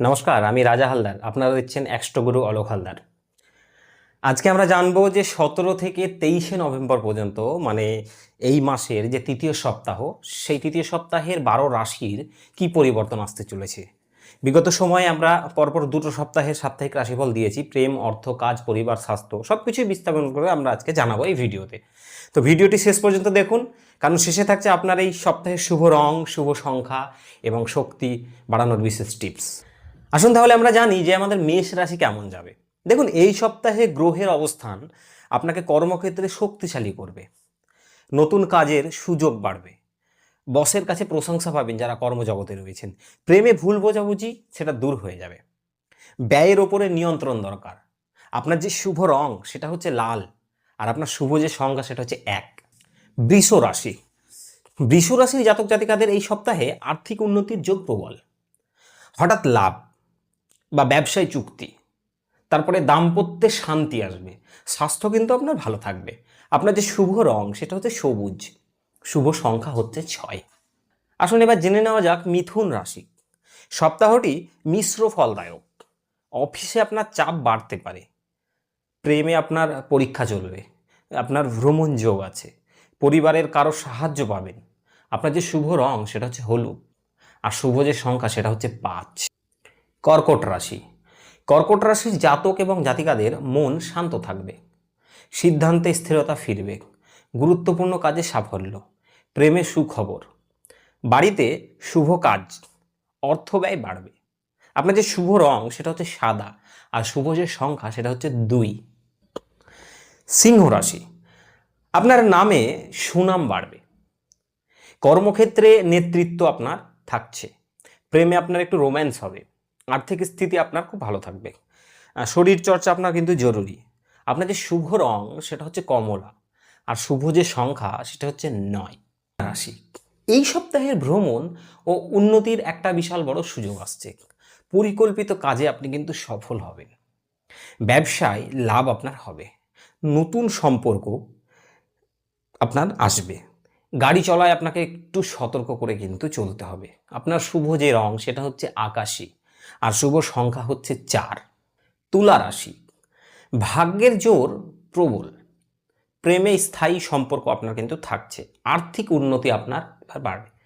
নমস্কার, আমি রাজা হালদার। আপনারা দেখছেন অ্যাস্ট্রোগুরু অলোক হালদার। আজকে আমরা জানব যে সতেরো থেকে তেইশে নভেম্বর পর্যন্ত মানে এই মাসের যে তৃতীয় সপ্তাহ, সেই তৃতীয় সপ্তাহের বারো রাশির কি পরিবর্তন আসতে চলেছে? বিগত সময়ে আমরা পরপর দুটো সপ্তাহের সাপ্তাহিক রাশিফল দিয়েছি, প্রেম, অর্থ, কাজ, পরিবার, স্বাস্থ্য সব কিছুই বিস্তাপন করে আমরা আজকে জানাব এই ভিডিওতে। তো ভিডিওটি শেষ পর্যন্ত দেখুন, কারণ শেষে থাকছে আপনার এই সপ্তাহের শুভ রং, শুভ সংখ্যা এবং শক্তি বাড়ানোর বিশেষ টিপস। আসুন তাহলে আমরা জানি যে আমাদের মেষ রাশি কেমন যাবে। দেখুন, এই সপ্তাহে গ্রহের অবস্থান আপনাকে কর্মক্ষেত্রে শক্তিশালী করবে। নতুন কাজের সুযোগ বাড়বে। বসের কাছে প্রশংসা পাবেন যারা কর্মজগতে রয়েছেন। প্রেমে ভুল বোঝাবুঝি, সেটা দূর হয়ে যাবে। ব্যয়ের ওপরে নিয়ন্ত্রণ দরকার। আপনার যে শুভ রং, সেটা হচ্ছে লাল। আর আপনার শুভ যে সংখ্যা সেটা হচ্ছে এক। বৃষ রাশি। বৃষ রাশির জাতক জাতিকাদের এই সপ্তাহে আর্থিক উন্নতির যোগ প্রবল। হঠাৎ লাভ। বা ব্যবসায় চুক্তি। তারপরে দাম্পত্যে শান্তি আসবে। স্বাস্থ্য কিন্তু আপনার ভালো থাকবে। আপনার যে শুভ রং, সেটা হচ্ছে সবুজ। শুভ সংখ্যা হচ্ছে ছয়। আসুন এবার জেনে নেওয়া যাক মিথুন রাশি। সপ্তাহটি মিশ্র ফলদায়ক। অফিসে আপনার চাপ বাড়তে পারে। প্রেমে আপনার পরীক্ষা চলবে। আপনার ভ্রমণ যোগ আছে। পরিবারের কারও সাহায্য পাবেন। আপনার যে শুভ রং, সেটা হচ্ছে হলুদ। আর শুভ যে সংখ্যা, সেটা হচ্ছে পাঁচ। কর্কট রাশি। কর্কট রাশির জাতক এবং জাতিকাদের মন শান্ত থাকবে। সিদ্ধান্তে স্থিরতা ফিরবে। গুরুত্বপূর্ণ কাজে সাফল্য। প্রেমে সুখবর। বাড়িতে শুভ কাজ। অর্থ ব্যয় বাড়বে। আপনার যে শুভ রং, সেটা হচ্ছে সাদা। আর শুভ যে সংখ্যা, সেটা হচ্ছে দুই। সিংহ রাশি। আপনার নামে সুনাম বাড়বে। কর্মক্ষেত্রে নেতৃত্ব আপনার থাকছে। প্রেমে আপনার একটু রোম্যান্স হবে। আর্থিক স্থিতি আপনার খুব ভালো থাকবে। শরীর চর্চা আপনার কিন্তু জরুরি। আপনার যে শুভ রং, সেটা হচ্ছে কমলা। আর শুভ যে সংখ্যা, সেটা হচ্ছে নয়। রাশি। এই সপ্তাহের ভ্রমণ ও উন্নতির একটা বিশাল বড় সুযোগ আসছে। পরিকল্পিত কাজে আপনি কিন্তু সফল হবেন। ব্যবসায় লাভ আপনার হবে। নতুন সম্পর্ক আপনার আসবে। গাড়ি চলায় আপনাকে একটু সতর্ক করে কিন্তু চলতে হবে। আপনার শুভ যে রং, সেটা হচ্ছে আকাশী। আর শুভ সংখ্যা হচ্ছে চার। তুলা রাশি। ভাগ্যের জোর প্রবল। প্রেমে স্থায়ী সম্পর্ক আপনার কিন্তু থাকছে। আর্থিক উন্নতি আপনার এবার বাড়বে।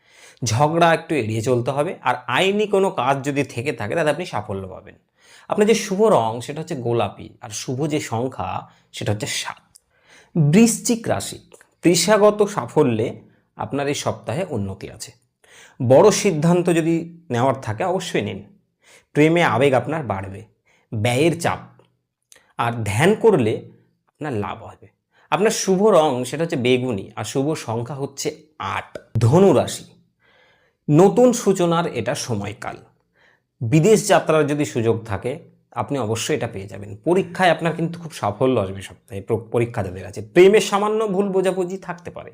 ঝগড়া একটু এড়িয়ে চলতে হবে আর আইনি কোনো কাজ যদি থেকে থাকে তাতে আপনি সাফল্য পাবেন। আপনার যে শুভ রং সেটা হচ্ছে গোলাপি আর শুভ যে সংখ্যা সেটা হচ্ছে সাত। বৃশ্চিক রাশি। পেশাগত সাফল্যে আপনার এই সপ্তাহে উন্নতি আছে। বড় সিদ্ধান্ত যদি নেওয়ার থাকে অবশ্যই নিন। প্রেমে আবেগ আপনার বাড়বে, ব্যয়ের চাপ। আর ধ্যান করলে আপনার লাভ হবে। আপনার শুভ রং সেটা হচ্ছে বেগুনি, আর শুভ সংখ্যা হচ্ছে আট। ধনুরাশি, নতুন সূচনার এটা সময়কাল। বিদেশ যাত্রার যদি সুযোগ থাকে, আপনি অবশ্যই এটা পেয়ে যাবেন। পরীক্ষায় আপনার কিন্তু খুব সাফল্য আসবে সপ্তাহে, প্র- পরীক্ষা যাদের আছে প্রেমে সামান্য ভুল বোঝাবুঝি থাকতে পারে।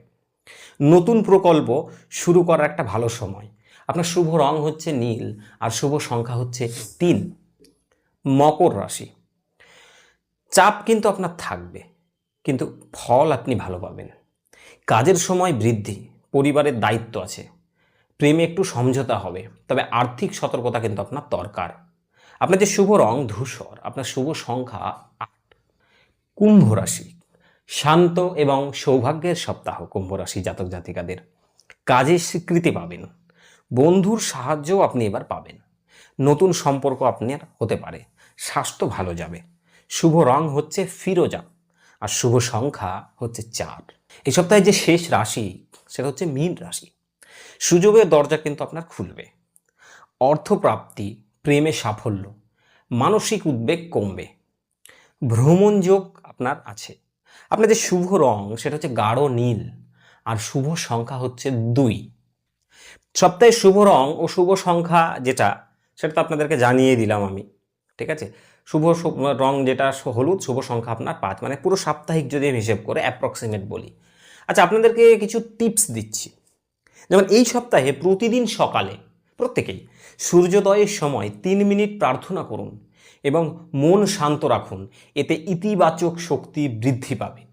নতুন প্রকল্প শুরু করার একটা ভালো সময়। আপনার শুভ রং হচ্ছে নীল আর শুভ সংখ্যা হচ্ছে তিন। মকর রাশি। চাপ কিন্তু আপনার থাকবে, কিন্তু ফল আপনি ভালো পাবেন। কাজের সময় বৃদ্ধি, পরিবারের দায়িত্ব আছে, প্রেমে একটু সমঝোতা হবে, তবে আর্থিক সতর্কতা কিন্তু আপনার দরকার। আপনার যে শুভ রং ধূসর, আপনার শুভ সংখ্যা আট। কুম্ভ রাশি, শান্ত এবং সৌভাগ্যের সপ্তাহ কুম্ভ রাশি জাতক জাতিকাদের। কাজের স্বীকৃতি পাবেন। বন্ধুর সাহায্যও আপনি এবার পাবেন। নতুন সম্পর্ক আপনার হতে পারে, স্বাস্থ্য ভালো যাবে, শুভ রং হচ্ছে ফিরোজা, আর শুভ সংখ্যা হচ্ছে চার। এই সপ্তাহে যে শেষ রাশি, সেটা হচ্ছে মীন রাশি। সুযোগের দরজা কিন্তু আপনার খুলবে। অর্থপ্রাপ্তি, প্রেমে সাফল্য, মানসিক উদ্বেগ কমবে। ভ্রমণ যোগ আপনার আছে। আপনার যে শুভ রং, সেটা হচ্ছে গাঢ় নীল, আর শুভ সংখ্যা হচ্ছে দুই। সপ্তাহে শুভ রং ও শুভ সংখ্যা যেটা, সেটা তো আপনাদেরকে জানিয়ে দিলাম আমি, ঠিক আছে? শুভ রং যেটা হলুদ, শুভ সংখ্যা আপনার পাঁচ মানে পুরো সাপ্তাহিক যদি আমি হিসেব করে অ্যাপ্রক্সিমেট বলি। আচ্ছা আপনাদেরকে কিছু টিপস দিচ্ছি। যেমন এই সপ্তাহে প্রতিদিন সকালে প্রত্যেকেই সূর্যোদয়ের সময় তিন মিনিট প্রার্থনা করুন এবং মন শান্ত রাখুন। এতে ইতিবাচক শক্তি বৃদ্ধি পাবে।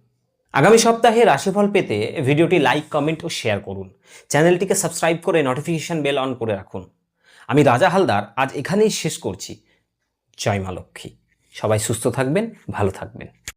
আগামী সপ্তাহে রাশিফল পেতে ভিডিওটি লাইক, কমেন্ট ও শেয়ার করুন। চ্যানেলটিকে সাবস্ক্রাইব করে নোটিফিকেশন বেল অন করে রাখুন। আমি রাজা হালদার, আজ এখানেই শেষ করছি। জয় মা লক্ষ্মী। সবাই সুস্থ থাকবেন, ভালো থাকবেন।